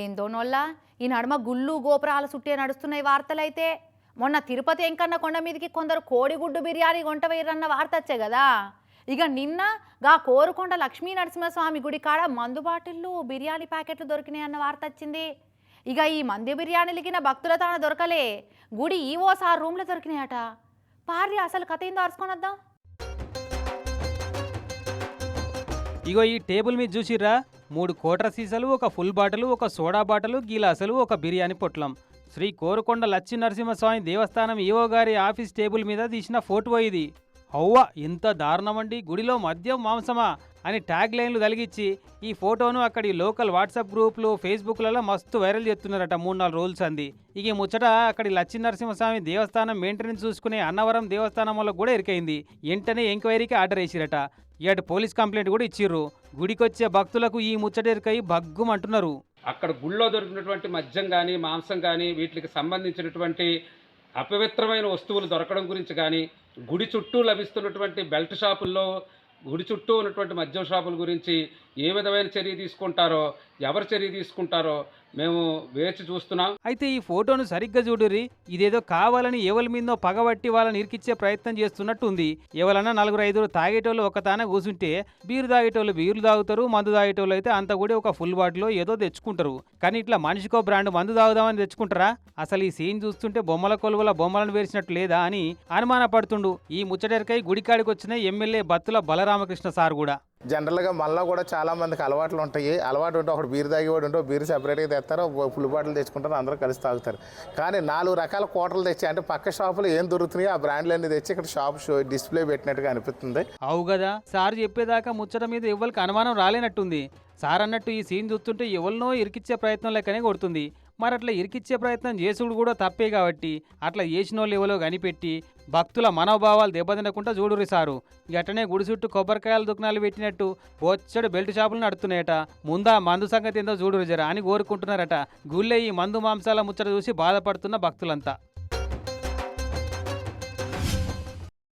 ఏందో నొల్ల ఈ నడుమ గుళ్ళు గోపురాల చుట్టే నడుస్తున్నాయి వార్తలైతే. మొన్న తిరుపతి ఎంకన్న కొండ మీదకి కొందరు కోడిగుడ్డు బిర్యానీ కొంట వేయరన్న వార్త వచ్చే కదా. ఇక నిన్న గా కోరుకొండ లక్ష్మీ నరసింహస్వామి గుడి కాడ మందు బాటిళ్ళు బిర్యానీ ప్యాకెట్లు దొరికినాయి అన్న వార్త వచ్చింది. ఇక ఈ మంది బిర్యానీలకిన భక్తుల తాన దొరకలే. గుడి ఈవోసారి రూమ్లో దొరికినాయట. పార్రి అసలు కథ ఏందో అరుచుకొని వద్దాం ఇగో ఈ టేబుల్ మీద చూసిర్రా? మూడు కోటర్ సీసాలు ఒక ఫుల్ బాటలు ఒక సోడా బాటలు గీలాసలు ఒక బిర్యానీ పొట్లం. శ్రీ కోరుకొండ లచ్చి నరసింహస్వామి దేవస్థానం ఈవో గారి ఆఫీస్ టేబుల్ మీద తీసిన ఫోటో ఇది. అవ్వ ఎంత దారుణమండి. గుడిలో మద్యం మాంసమా అని ట్యాగ్ లైన్లు కలిగించి ఈ ఫోటోను అక్కడి లోకల్ వాట్సాప్ గ్రూపులు ఫేస్బుక్లలో మస్తు వైరల్ చేస్తున్నారట మూడు నాలుగు రోజులు అంది ఇక ఈ ముచ్చట అక్కడి లచ్చి దేవస్థానం మెయింటెనెన్స్ చూసుకునే అన్నవరం దేవస్థానం వల్ల కూడా ఇరికైంది. వెంటనే ఎంక్వైరీకి ఆర్డర్ వేసిరట. ఇటు పోలీస్ కంప్లైంట్ కూడా ఇచ్చిర్రు. గుడికొచ్చే భక్తులకు ఈ ముచ్చట ముచ్చటెరికై భగ్గుమంటున్నారు. అక్కడ గుళ్ళో దొరికినటువంటి మద్యం కానీ మాంసం కానీ వీటికి సంబంధించినటువంటి అపవిత్రమైన వస్తువులు దొరకడం గురించి కానీ గుడి చుట్టూ లభిస్తున్నటువంటి బెల్ట్ షాపుల్లో గుడి చుట్టూ ఉన్నటువంటి మద్యం షాపుల గురించి ఏ విధమైన చర్య తీసుకుంటారో ఎవరు చర్య తీసుకుంటారో మేము వేచి చూస్తున్నాం. అయితే ఈ ఫోటోను సరిగ్గా చూడురి ఇదేదో కావాలని ఎవరి మీదో పగబట్టి వాళ్ళని ఇరికిచ్చే ప్రయత్నం చేస్తున్నట్టు ఉంది ఎవరన్నా నలుగురు ఐదుగురు తాగేటోళ్ళు ఒక తానే కూర్చుంటే బీరు తాగేటోళ్ళు బీర్లు తాగుతారు మందు తాగేటోళ్ళు అయితే అంత కూడా ఒక ఫుల్ బాటిల్ ఏదో తెచ్చుకుంటారు. కానీ ఇట్లా మనిషికో బ్రాండ్ మందు తాగుదామని తెచ్చుకుంటారా? అసలు ఈ సీన్ చూస్తుంటే బొమ్మల కొలువుల బొమ్మలను వేసినట్టు లేదా అని అనుమానపడుతుండు. ఈ ముచ్చటరికై గుడికాడికి వచ్చిన ఎమ్మెల్యే బత్తుల బలరామకృష్ణ సార్ కూడా. జనరల్గా మనలో కూడా చాలా మందికి అలవాట్లు ఉంటాయి. అలవాటు ఉంటే ఒకటి బీరు తాగేవాడు ఉంటే బీర్ సెపరేట్గా తెస్తారు. ఫుల్ బాటిల్ తెచ్చుకుంటారు. అందరూ కలిసి తాగుతారు. కానీ నాలుగు రకాల కోటలు తెచ్చి అంటే పక్క షాపులు ఏం దొరుకుతున్నాయో ఆ బ్రాండ్లు అన్ని తెచ్చి ఇక్కడ షాప్ షో డిస్ప్లే పెట్టినట్టుగా అనిపిస్తుంది. అవు కదా! సార్ చెప్పేదాకా ముచ్చట మీద ఎవరికి అనుమానం రాలేనట్టుంది. సార్ అన్నట్టు ఈ సీన్ చూస్తుంటే ఎవరినో ఇరికిచ్చే ప్రయత్నం లెక్కనే కొడుతుంది. మరి అట్లా ఇరికిచ్చే ప్రయత్నం చేసుడు కూడా తప్పే కాబట్టి అట్లా చేసిన వాళ్ళు ఎవరో కనిపెట్టి భక్తుల మనోభావాలు దెబ్బతినకుండా చూడురి సారు. గట్టనే గుడి చుట్టూ కొబ్బరికాయల దుకాణాలు పెట్టినట్టు బొచ్చడు బెల్ట్ షాపులు నడుతున్నాయట. ముందా మందు సంగతి ఏందో చూడురు జరా అని కోరుకుంటున్నారట. గుళ్ళే ఈ మందు మాంసాల ముచ్చట చూసి బాధపడుతున్న భక్తులంతా.